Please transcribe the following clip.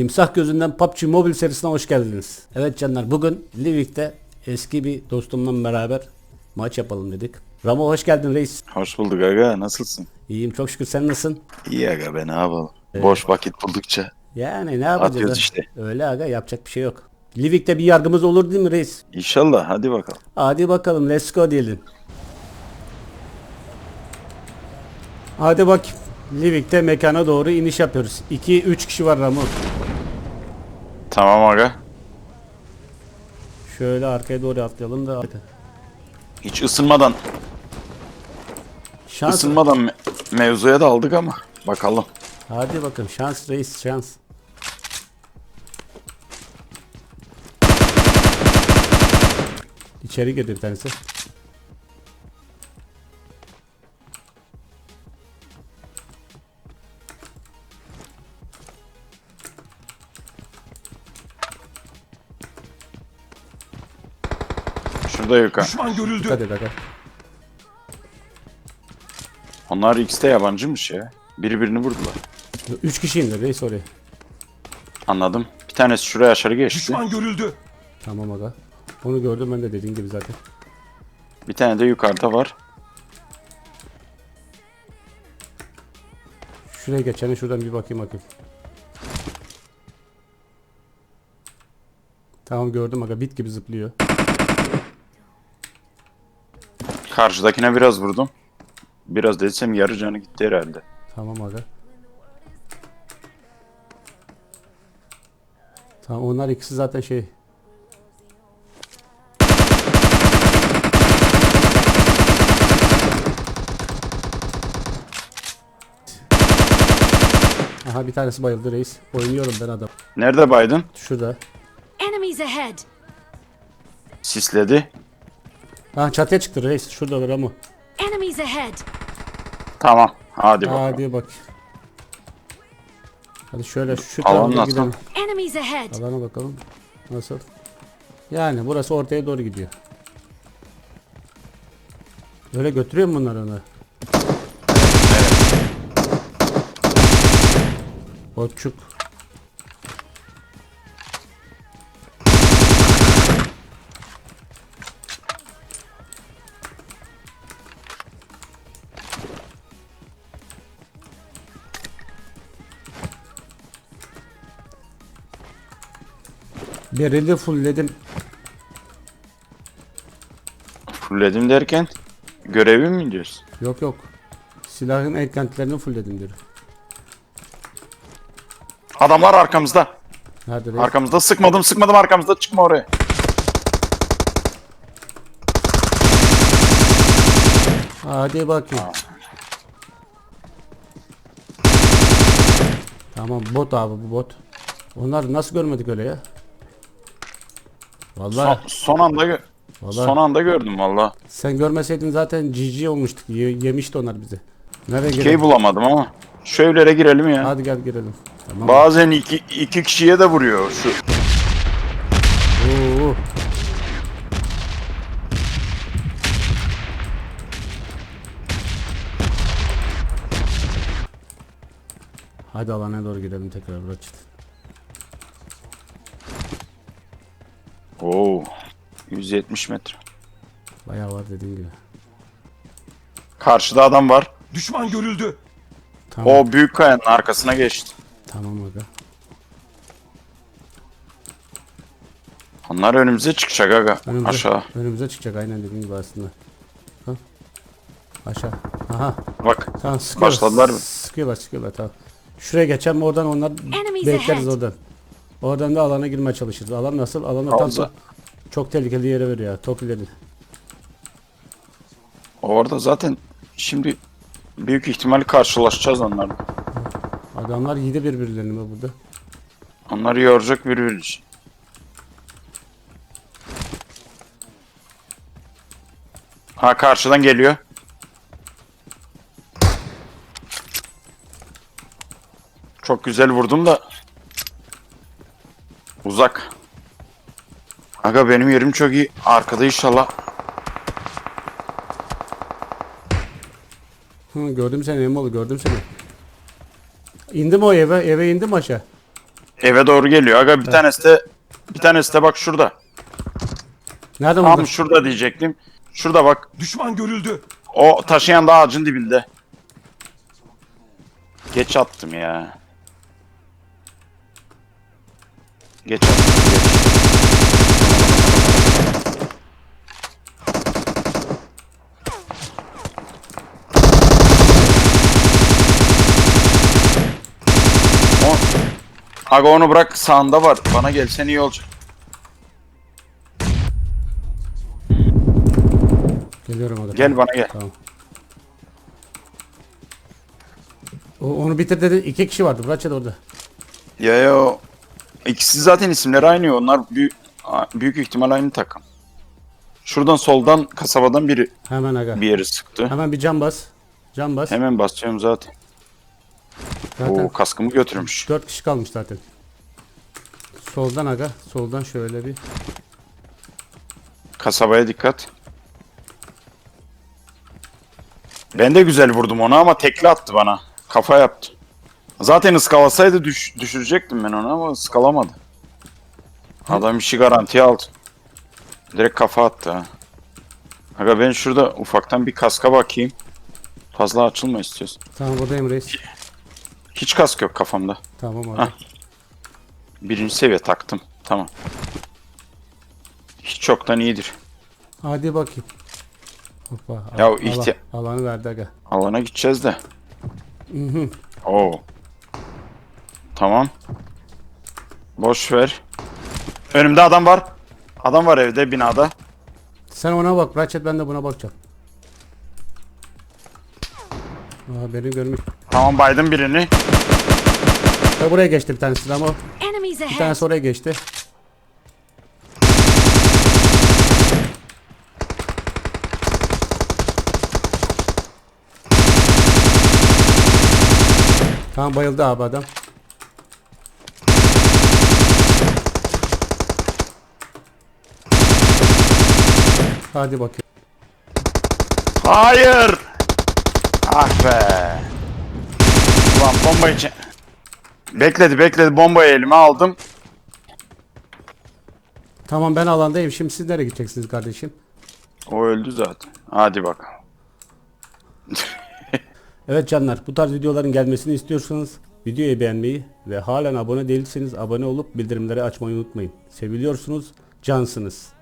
Timsah Gözünden PUBG Mobile serisine hoş geldiniz. Evet canlar bugün Livik'te eski bir dostumla beraber maç yapalım dedik. Ramo hoş geldin reis. Hoş bulduk aga nasılsın? İyiyim çok şükür sen nasılsın? İyi aga be ne yapalım. Boş vakit buldukça. Yani ne yapacağız? Atıyoruz işte. Öyle aga yapacak bir şey yok. Livik'te bir yargımız olur değil mi reis? İnşallah hadi bakalım. Hadi bakalım let's go diyelim. Hadi bak. Livik'te mekana doğru iniş yapıyoruz. 2-3 kişi var Ramo. Tamam aga. Şöyle arkaya doğru atlayalım da. Hiç ısınmadan Şans. ısınmadan me- mevzuya da aldık ama bakalım. Hadi bakalım şans reis şans. İçeri girdi bir tanesi. Şurada yukarı. Düşman görüldü. Dikkat et aga. Onlar X'te yabancıymış ya. Biri birini vurdular. Üç kişi indi reis oraya. Anladım. Bir tanesi şuraya aşağı geçti. Düşman görüldü. Tamam aga. Onu gördüm ben de dediğin gibi zaten. Bir tane de yukarıda var. Şuraya geçene şuradan bir bakayım bakayım. Tamam gördüm aga bit gibi zıplıyor. Karşıdakine biraz vurdum. Biraz desem yarı canı gitti herhalde. Tamam aga. Tamam onlar ikisi zaten şey. Aha bir tanesi bayıldı reis. Oynuyorum ben adam. Nerede Biden? Şurada. Enemies ahead! Sisledi. Ha çatıya çıktı reis. Şurada var ama. Enemies ahead! Tamam. Hadi bakalım. Hadi bak. Hadi şöyle şu tarafa gidelim. Enemies ahead! Alana bakalım. Nasıl? Yani burası ortaya doğru gidiyor. Öyle götürüyor mu bunlar onu? Botçuk. Berili fullledim. Fulledim derken görevi mi diyorsun? Yok yok. Silahın eklentilerini fullledim diyor. Adamlar arkamızda. Nerede reis? Arkamızda sıkmadım sıkmadım arkamızda çıkma oraya. Hadi bakayım. Tamam bot abi bu bot. Onlar nasıl görmedik öyle ya? Son, Vallahi, son anda gö- vallahi son anda gördüm valla. sen görmeseydin zaten GG olmuştuk. Ye- yemişti onlar bizi. Nereye Şey girelim? bulamadım ama. Şu evlere girelim ya. Hadi gel girelim. Tamam. Bazen iki, iki kişiye de vuruyor şu. Oo. Hadi alana doğru gidelim tekrar Ratchet. Oo. 170 metre. Bayağı var dediğin gibi. Karşıda adam var. Düşman görüldü. Tamam. O büyük kayanın arkasına geçti. Tamam aga. Onlar önümüze çıkacak aga. Önümüze, Aşağı. Önümüze çıkacak aynen dediğin gibi aslında. Ha? Aşağı. Aha. Bak. Tamam sıkıyorlar. Başladılar mı? Sıkıyorlar sıkıyorlar tamam. Şuraya geçen oradan onlar bekleriz oradan. Oradan da alana girmeye çalışırız. Alan nasıl? Alan tam çok tehlikeli yere veriyor ya. Top ileri. Orada zaten şimdi büyük ihtimalle karşılaşacağız onlarla. Adamlar yedi birbirlerini mi burada? Onları yoracak birbirimiz. Ha karşıdan geliyor. Çok güzel vurdum da uzak. Aga benim yerim çok iyi. Arkada inşallah. Hı, gördüm seni Emoğlu gördüm seni. İndim o eve eve indim aşağı. Eve doğru geliyor. Aga bir tanesi de bir tanesi de bak şurada. Nerede Tam buldun? şurada diyecektim. Şurada bak. Düşman görüldü. O taşıyan da ağacın dibinde. Geç attım ya. Geç. Geç. Aga onu bırak sağında var. Bana gelsen iyi olacak. Geliyorum aga. Gel bana gel. Tamam. O, onu bitir dedi. İki kişi vardı. Bırak orada. Ya ya o- ikisi zaten isimleri aynı. Onlar büyük, büyük ihtimal aynı takım. Şuradan soldan kasabadan biri Hemen aga. bir yeri sıktı. Hemen bir cam bas. Cam bas. Hemen basıyorum zaten. Zaten O kaskımı götürmüş. 4 kişi kalmış zaten. Soldan aga. Soldan şöyle bir. Kasabaya dikkat. Ben de güzel vurdum ona ama tekli attı bana. Kafa yaptı. Zaten ıskalasaydı düş, düşürecektim ben onu ama ıskalamadı. Adam işi garantiye aldı. Direkt kafa attı ha. Aga ben şurada ufaktan bir kaska bakayım. Fazla açılma istiyorsun. Tamam buradayım reis. Hiç kask yok kafamda. Tamam orada. Hah. Birinci seviye taktım. Tamam. Hiç çoktan iyidir. Hadi bakayım. Hoppa. Ya al- ihti- alan- alanı verdi aga. Alana gideceğiz de. Oo. Tamam. Boş ver. Önümde adam var. Adam var evde binada. Sen ona bak. Ratchet ben de buna bakacağım. Aa beni görmüş. Tamam baydım birini. Ya buraya geçti bir tanesi ama Enemies bir ahead. tanesi oraya geçti. Tamam bayıldı abi adam. Hadi bakayım. Hayır. Ah be. Ulan bomba için. Bekledi bekledi bombayı elime aldım. Tamam ben alandayım. Şimdi siz nereye gideceksiniz kardeşim? O öldü zaten. Hadi bakalım. Evet canlar bu tarz videoların gelmesini istiyorsanız videoyu beğenmeyi ve halen abone değilseniz abone olup bildirimleri açmayı unutmayın. Seviliyorsunuz, cansınız.